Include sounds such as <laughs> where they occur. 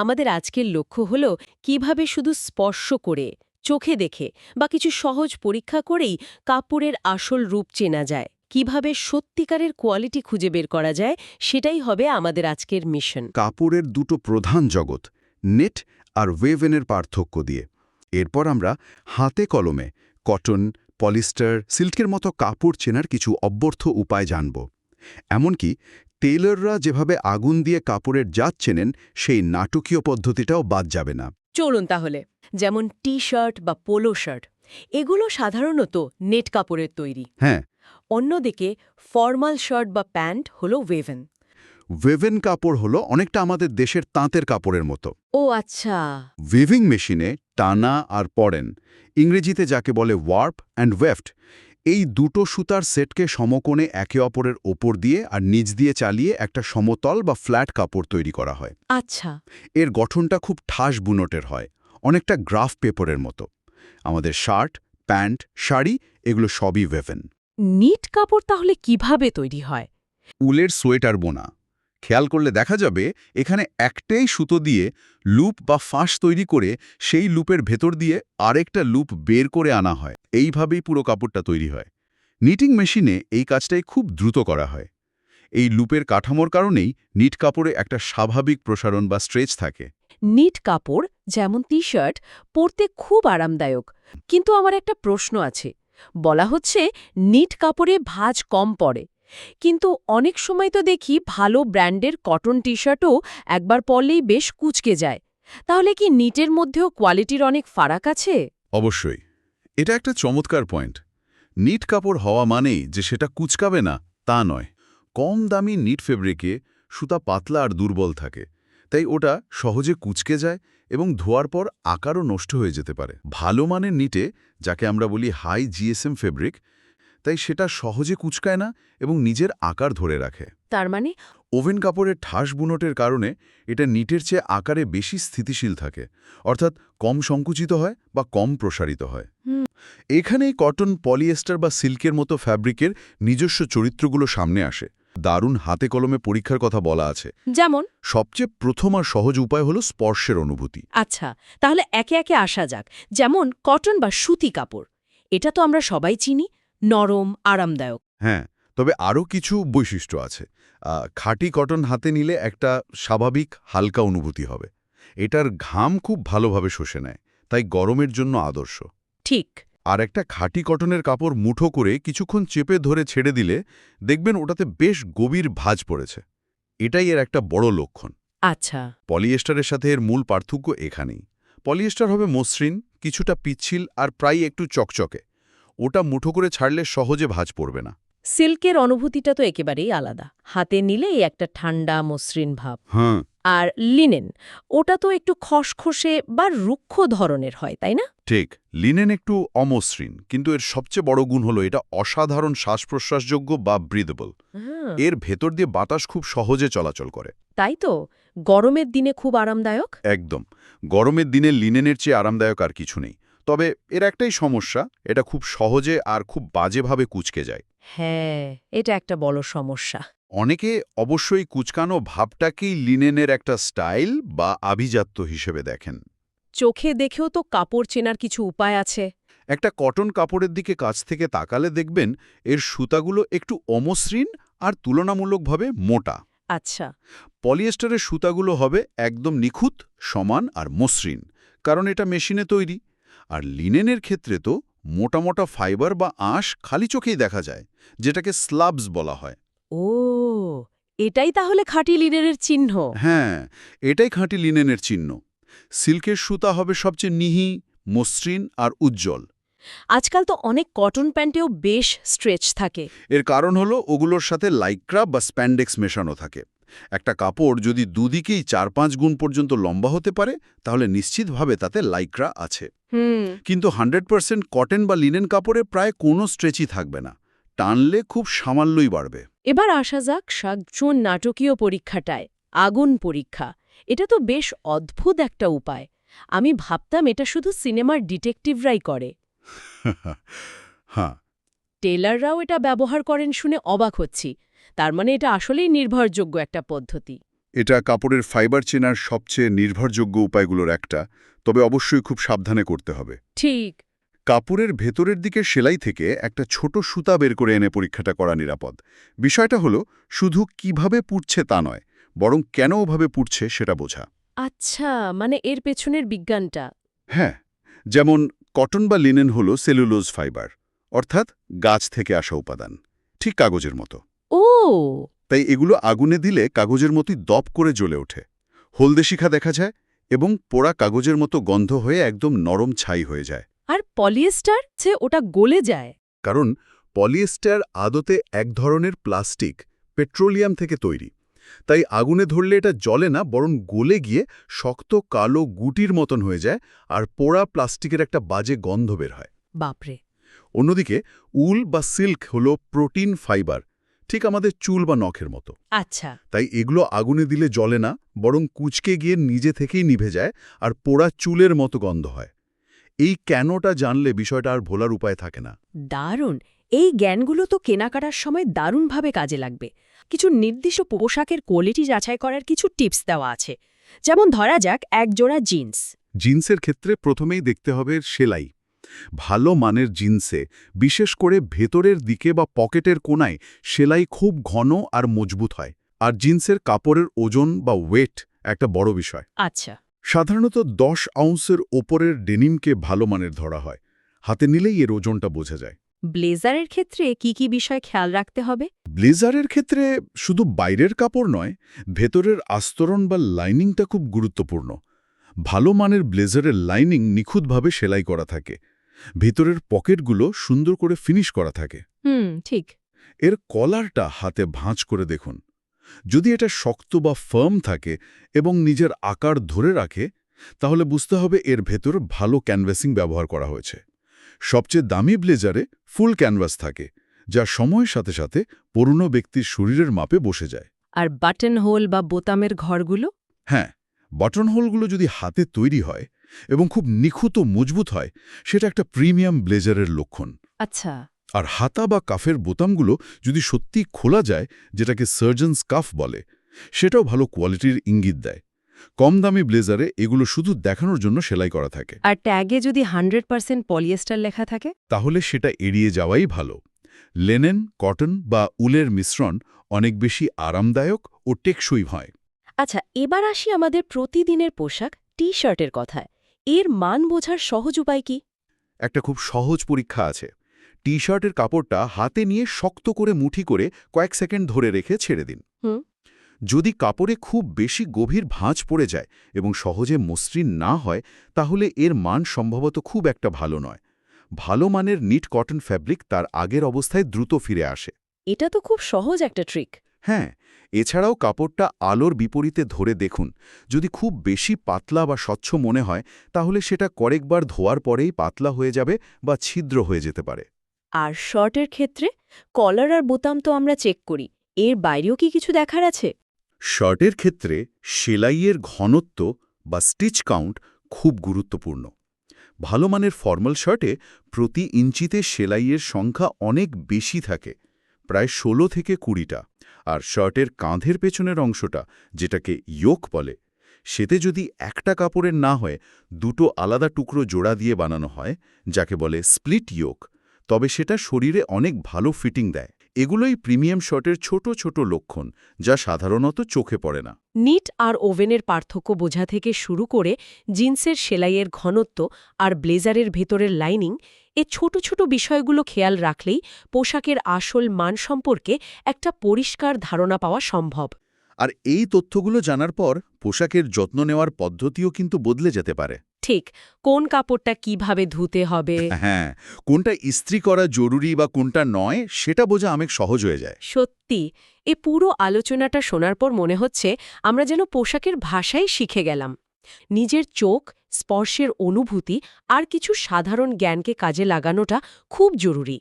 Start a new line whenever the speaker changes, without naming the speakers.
আমাদের আজকের লক্ষ্য হল কীভাবে শুধু স্পর্শ করে, চোখে দেখে বা কিছু সহজ পরীক্ষা করেই কাপড়ের আসল রূপ চেনা যায়। কীভাবে সত্যিকারের কোয়ালিটি খুঁজে বের করা যায়, সেটাই হবে আমাদের আজকের মিশন।
কাপড়ের দুটো প্রধান জগৎ, নেট আর ওয়েভেনের পার্থক্য দিয়ে। এরপর আমরা হাতে কলমে কটন, পলিস্টার, সিল্কের মতো কাপড় চেনার কিছু অব্যর্থ উপায় জানব। এমনকি টেইলররা যেভাবে আগুন দিয়ে কাপড়ের জাত চেনেন সেই নাটকীয় পদ্ধতিটাও বাদ যাবে না।
চলুন তাহলে যেমন টি শার্ট বা পোলো শার্ট এগুলো সাধারণত নেট কাপড়ের তৈরি।
হ্যাঁ।
অন্যদিকে ফর্মাল শার্ট বা প্যান্ট হলো ওয়েভেন।
ওয়েভেন কাপড় হলো অনেকটা আমাদের দেশের তাঁতের কাপড়ের মতো।
ও আচ্ছা।
উইভিং মেশিনে টানা আর পড়েন ইংরেজিতে যাকে বলে ওয়ার্প অ্যান্ড ওয়েফট এই দুটো সুতার সেটকে সমকোণে একে অপরের ওপর দিয়ে আর নিচ দিয়ে চালিয়ে একটা সমতল বা ফ্ল্যাট কাপড় তৈরি করা হয়।
আচ্ছা।
এর গঠনটা খুব ঠাস বুনটের হয় অনেকটা গ্রাফ পেপারের মতো। আমাদের শার্ট প্যান্ট শাড়ি এগুলো সবই ওয়েভেন
নিট কাপড় তাহলে কীভাবে তৈরি হয়?
উলের সোয়েটার বোনা। খেয়াল করলে দেখা যাবে এখানে একটাই সুতো দিয়ে লুপ বা ফাঁস তৈরি করে সেই লুপের ভেতর দিয়ে আরেকটা লুপ বের করে আনা হয়। এইভাবেই পুরো কাপড়টা তৈরি হয়। নিটিং মেশিনে এই কাজটাই খুব দ্রুত করা হয়। এই লুপের কাঠামোর কারণেই নিট কাপড়ে একটা স্বাভাবিক প্রসারণ বা স্ট্রেচ থাকে।
নিট কাপড় যেমন টি শার্ট পরতে খুব আরামদায়ক। কিন্তু আমার একটা প্রশ্ন আছে। বলা হচ্ছে নিট কাপড়ে ভাঁজ কম পড়ে। কিন্তু অনেক সময় তো দেখি ভালো ব্র্যান্ডের কটন টি শার্টও একবার পরলেই বেশ কুচকে যায়। তাহলে কি নিটের মধ্যেও কোয়ালিটির অনেক ফারাক আছে?
অবশ্যই। এটা একটা চমৎকার পয়েন্ট। নিট কাপড় হওয়া মানেই যে সেটা কুচকাবে না, তা নয়। কম দামি নিট ফেব্রিকে সুতা পাতলা আর দুর্বল থাকে। তাই ওটা সহজে কুচকে যায় এবং ধোয়ার পর আকারও নষ্ট হয়ে যেতে পারে। ভালো মানের নিটে, যাকে আমরা বলি হাই জিএসএম ফেব্রিক তাই সেটা সহজে কুচকায় না এবং নিজের আকার ধরে রাখে।
তার মানে?
ওভেন কাপড়ের ঠাস বুনটের কারণে এটা নিটের চেয়ে আকারে বেশি স্থিতিশীল থাকে অর্থাৎ কম সংকুচিত হয় বা কম প্রসারিত হয়। এখানেই কটন পলিয়েস্টার বা সিল্কের মতো ফ্যাব্রিকের নিজস্ব চরিত্রগুলো সামনে আসে। দারুণ হাতে কলমে পরীক্ষার কথা বলা আছে।
যেমন?
সবচেয়ে প্রথম আর সহজ উপায় হলো স্পর্শের অনুভূতি।
আচ্ছা তাহলে একে একে আসা যাক। যেমন কটন বা সুতি কাপড়। এটা তো আমরা সবাই চিনি নরম আরামদায়ক।
হ্যাঁ তবে আরও কিছু বৈশিষ্ট্য আছে। খাঁটি কটন হাতে নিলে একটা স্বাভাবিক হালকা অনুভূতি হবে। এটার ঘাম খুব ভালোভাবে শোষে নেয় তাই গরমের জন্য আদর্শ।
ঠিক।
আর একটা খাঁটি কটনের কাপড় মুঠো করে কিছুক্ষণ চেপে ধরে ছেড়ে দিলে দেখবেন ওটাতে বেশ গভীর ভাজ পড়েছে। এটাই এর একটা বড় লক্ষণ।
আচ্ছা।
পলিয়েস্টারের সাথে এর মূল পার্থক্য এখানেই। পলিয়েস্টার হবে মসৃণ কিছুটা পিচ্ছিল আর প্রায় একটু চকচকে। ওটা মুঠো করে ছাড়লে সহজে ভাঁজ পড়বে না।
সিল্কের অনুভূতিটা তো একেবারেই আলাদা। হাতে নিলেই একটা ঠান্ডা মসৃণ ভাব।
হ্যাঁ।
আর লিনেন ওটা তো একটু খসখসে বা রুক্ষ ধরনের হয় তাই না?
ঠিক লিনেন একটু অমসৃণ কিন্তু এর সবচেয়ে বড় গুণ হলো এটা অসাধারণ শ্বাস প্রশ্বাসযোগ্য বা ব্রিদেবল এর ভেতর দিয়ে বাতাস খুব সহজে চলাচল করে।
তাই তো? গরমের দিনে খুব আরামদায়ক?
একদম। গরমের দিনে লিনেনের চেয়ে আরামদায়ক আর কিছু নেই। তবে এর একটাই সমস্যা এটা খুব সহজে আর খুব বাজেভাবে কুচকে যায়।
হ্যাঁ এটা একটা বড় সমস্যা।
অনেকে অবশ্যই কুচকানো ভাবটাকেই লিনেনের একটা স্টাইল বা আভিজাত্য হিসেবে দেখেন।
চোখে দেখেও তো কাপড় চেনার কিছু উপায় আছে।
একটা কটন কাপড়ের দিকে কাছ থেকে তাকালে দেখবেন এর সুতাগুলো একটু অমসৃণ আর তুলনামূলকভাবে মোটা।
আচ্ছা।
পলিয়েস্টারের সুতাগুলো হবে একদম নিখুঁত সমান আর মসৃণ কারণ এটা মেশিনে তৈরি। আর লিনেনের ক্ষেত্রে তো মোটা মোটা ফাইবার বা আঁশ খালি চোখেই দেখা যায় যেটাকে স্লাবস বলা হয়।
ও এটাই তাহলে খাঁটি লিনেনের চিহ্ন।
হ্যাঁ এটাই খাঁটি লিনেনের চিহ্ন। সিল্কের সুতা হবে সবচেয়ে নিহি মসৃণ আর উজ্জ্বল।
আজকাল তো অনেক কটন প্যান্টেও বেশ স্ট্রেচ থাকে।
এর কারণ হলো ওগুলোর সাথে লাইক্রা বা স্প্যান্ডেক্স মেশানো থাকে। একটা কাপড় যদি দুদিকেই চার পাঁচ গুণ পর্যন্ত লম্বা হতে পারে তাহলে নিশ্চিতভাবে তাতে লাইক্রা আছে।
হুম।
কিন্তু হান্ড্রেড পার্সেন্ট কটন বা লিনেন কাপড়ে প্রায় কোনো স্ট্রেচই থাকবে না। টানলে খুব সামান্যই বাড়বে।
এবার আসা যাক সাকজন নাটকীয় পরীক্ষাটায়। আগুন পরীক্ষা। এটা তো বেশ অদ্ভুত একটা উপায়। আমি ভাবতাম এটা শুধু সিনেমার ডিটেকটিভরাই করে। <laughs>
হ্যাঁ।
টেলাররাও এটা ব্যবহার করেন শুনে অবাক হচ্ছি। তার মানে এটা আসলেই নির্ভরযোগ্য একটা পদ্ধতি।
এটা কাপড়ের ফাইবার চেনার সবচেয়ে নির্ভরযোগ্য উপায়গুলোর একটা তবে অবশ্যই খুব সাবধানে করতে হবে।
ঠিক।
কাপড়ের ভেতরের দিকে সেলাই থেকে একটা ছোট সুতা বের করে এনে পরীক্ষাটা করা নিরাপদ। বিষয়টা হলো শুধু কীভাবে পুড়ছে তা নয় বরং কেন ওভাবে পুড়ছে সেটা বোঝা।
আচ্ছা মানে এর পেছনের বিজ্ঞানটা।
হ্যাঁ যেমন কটন বা লিনেন হলো সেলুলোজ ফাইবার অর্থাৎ গাছ থেকে আসা উপাদান ঠিক কাগজের মতো। তাই এগুলো আগুনে দিলে কাগজের মতোই দপ করে জ্বলে ওঠে। হলদে শিখা দেখা যায় এবং পোড়া কাগজের মতো গন্ধ হয়ে একদম নরম ছাই হয়ে যায়।
আর পলিয়েস্টার যে ওটা গলে যায়।
কারণ পলিয়েস্টার আদতে এক ধরনের প্লাস্টিক পেট্রোলিয়াম থেকে তৈরি। তাই আগুনে ধরলে এটা জ্বলে না বরং গলে গিয়ে শক্ত কালো গুটির মতন হয়ে যায় আর পোড়া প্লাস্টিকের একটা বাজে গন্ধ বের হয়।
বাপরে।
অন্যদিকে উল বা সিল্ক হলো প্রোটিন ফাইবার ঠিক আমাদের চুল বা নখের মতো।
আচ্ছা।
তাই এগুলো আগুনে দিলে জ্বলে না বরং কুচকে গিয়ে নিজে থেকেই নিভে যায় আর পোড়া চুলের মতো গন্ধ হয়। এই কেনটা জানলে বিষয়টা আর ভোলার উপায় থাকে না।
দারুণ! এই জ্ঞানগুলো তো কেনাকাটার সময় দারুণভাবে কাজে লাগবে। কিছু নির্দিষ্ট পোশাকের কোয়ালিটি যাচাই করার কিছু টিপস দেওয়া আছে। যেমন ধরা যাক এক জোড়া জিন্স।
জিন্সের ক্ষেত্রে প্রথমেই দেখতে হবে সেলাই। ভালো মানের জিন্সে বিশেষ করে ভেতরের দিকে বা পকেটের কোনায় সেলাই খুব ঘন আর মজবুত হয়। আর জিন্সের কাপড়ের ওজন বা ওয়েট একটা বড় বিষয়।
আচ্ছা।
সাধারণত দশ আউন্সের ওপরের ডেনিমকে ভালো মানের ধরা হয়। হাতে নিলেই এর ওজনটা বোঝা যায়।
ব্লেজারের ক্ষেত্রে কি কি বিষয় খেয়াল রাখতে হবে?
ব্লেজারের ক্ষেত্রে শুধু বাইরের কাপড় নয় ভেতরের আস্তরণ বা লাইনিংটা খুব গুরুত্বপূর্ণ। ভালো মানের ব্লেজারের লাইনিং নিখুঁতভাবে সেলাই করা থাকে। ভেতরের পকেটগুলো সুন্দর করে ফিনিশ করা থাকে।
হুম ঠিক।
এর কলারটা হাতে ভাঁজ করে দেখুন। যদি এটা শক্ত বা ফার্ম থাকে এবং নিজের আকার ধরে রাখে তাহলে বুঝতে হবে এর ভেতর ভালো ক্যানভাসিং ব্যবহার করা হয়েছে। সবচেয়ে দামি ব্লেজারে ফুল ক্যানভাস থাকে যা সময়ের সাথে সাথে পুরনো ব্যক্তির শরীরের মাপে বসে যায়।
আর বাটন হোল বা বোতামের ঘরগুলো?
হ্যাঁ বাটন হোলগুলো যদি হাতে তৈরি হয় এবং খুব নিখুঁত ও মজবুত হয় সেটা একটা প্রিমিয়াম ব্লেজারের লক্ষণ।
আচ্ছা।
আর হাতা বা কাফের বোতামগুলো যদি সত্যি খোলা যায় যেটাকে সার্জনস কাফ বলে সেটাও ভালো কোয়ালিটির ইঙ্গিত দেয়। কম দামি ব্লেজারে এগুলো শুধু দেখানোর জন্য সেলাই করা থাকে।
আর ট্যাগে যদি হান্ড্রেড পার্সেন্ট পলিয়েস্টার লেখা থাকে?
তাহলে সেটা এড়িয়ে যাওয়াই ভালো। লেনেন কটন বা উলের মিশ্রণ অনেক বেশি আরামদায়ক ও টেকসই হয়।
আচ্ছা এবার আসি আমাদের প্রতিদিনের পোশাক টি শার্টের কথায়। এর মান বোঝার সহজ উপায় কি?
একটা খুব সহজ পরীক্ষা আছে। টি শার্টের কাপড়টা হাতে নিয়ে শক্ত করে মুঠি করে কয়েক সেকেন্ড ধরে রেখে ছেড়ে দিন। যদি কাপড়ে খুব বেশি গভীর ভাঁজ পড়ে যায় এবং সহজে মসৃণ না হয় তাহলে এর মান সম্ভবত খুব একটা ভালো নয়। ভালো মানের নিট কটন ফ্যাব্রিক তার আগের অবস্থায় দ্রুত ফিরে আসে।
এটা তো খুব সহজ একটা ট্রিক।
হ্যাঁ এছাড়াও কাপড়টা আলোর বিপরীতে ধরে দেখুন। যদি খুব বেশি পাতলা বা স্বচ্ছ মনে হয় তাহলে সেটা কয়েকবার ধোয়ার পরেই পাতলা হয়ে যাবে বা ছিদ্র হয়ে যেতে পারে।
আর শর্টের ক্ষেত্রে কলার আর বোতাম তো আমরা চেক করি। এর বাইরেও কি কিছু দেখার আছে?
শার্টের ক্ষেত্রে সেলাইয়ের ঘনত্ব বা স্টিচ কাউন্ট খুব গুরুত্বপূর্ণ। ভালো মানের ফর্মাল শার্টে প্রতি ইঞ্চিতে সেলাইয়ের সংখ্যা অনেক বেশি থাকে প্রায় ষোলো থেকে কুড়িটা। আর শার্টের কাঁধের পেছনের অংশটা, যেটাকে ইয়োক বলে, সেতে যদি একটা কাপড়ের না হয়, দুটো আলাদা টুকরো জোড়া দিয়ে বানানো হয়, যাকে বলে স্প্লিট ইয়োক, তবে সেটা শরীরে অনেক ভালো ফিটিং দেয়। এগুলোই প্রিমিয়াম শর্টের ছোট ছোট লক্ষণ, যা সাধারণত চোখে পড়ে না।
নিট আর ওভেনের পার্থক্য বোঝা থেকে শুরু করে জিন্সের সেলাইয়ের ঘনত্ব আর ব্লেজারের ভেতরের লাইনিং এ ছোট ছোট বিষয়গুলো খেয়াল রাখলেই পোশাকের আসল মান সম্পর্কে একটা পরিষ্কার ধারণা পাওয়া সম্ভব।
আর এই তথ্যগুলো জানার পর পোশাকের যত্ন নেওয়ার পদ্ধতিও কিন্তু বদলে যেতে পারে।
ঠিক কোন কাপড়টা কীভাবে ধুতে হবে?
হ্যাঁ কোনটা ইস্ত্রি করা জরুরি বা কোনটা নয় সেটা বোঝা অনেক সহজ হয়ে যায়।
সত্যি এ পুরো আলোচনাটা শোনার পর মনে হচ্ছে আমরা যেন পোশাকের ভাষাই শিখে গেলাম। নিজের চোখ স্পর্শের অনুভূতি আর কিছু সাধারণ জ্ঞানকে কাজে লাগানোটা খুব জরুরি।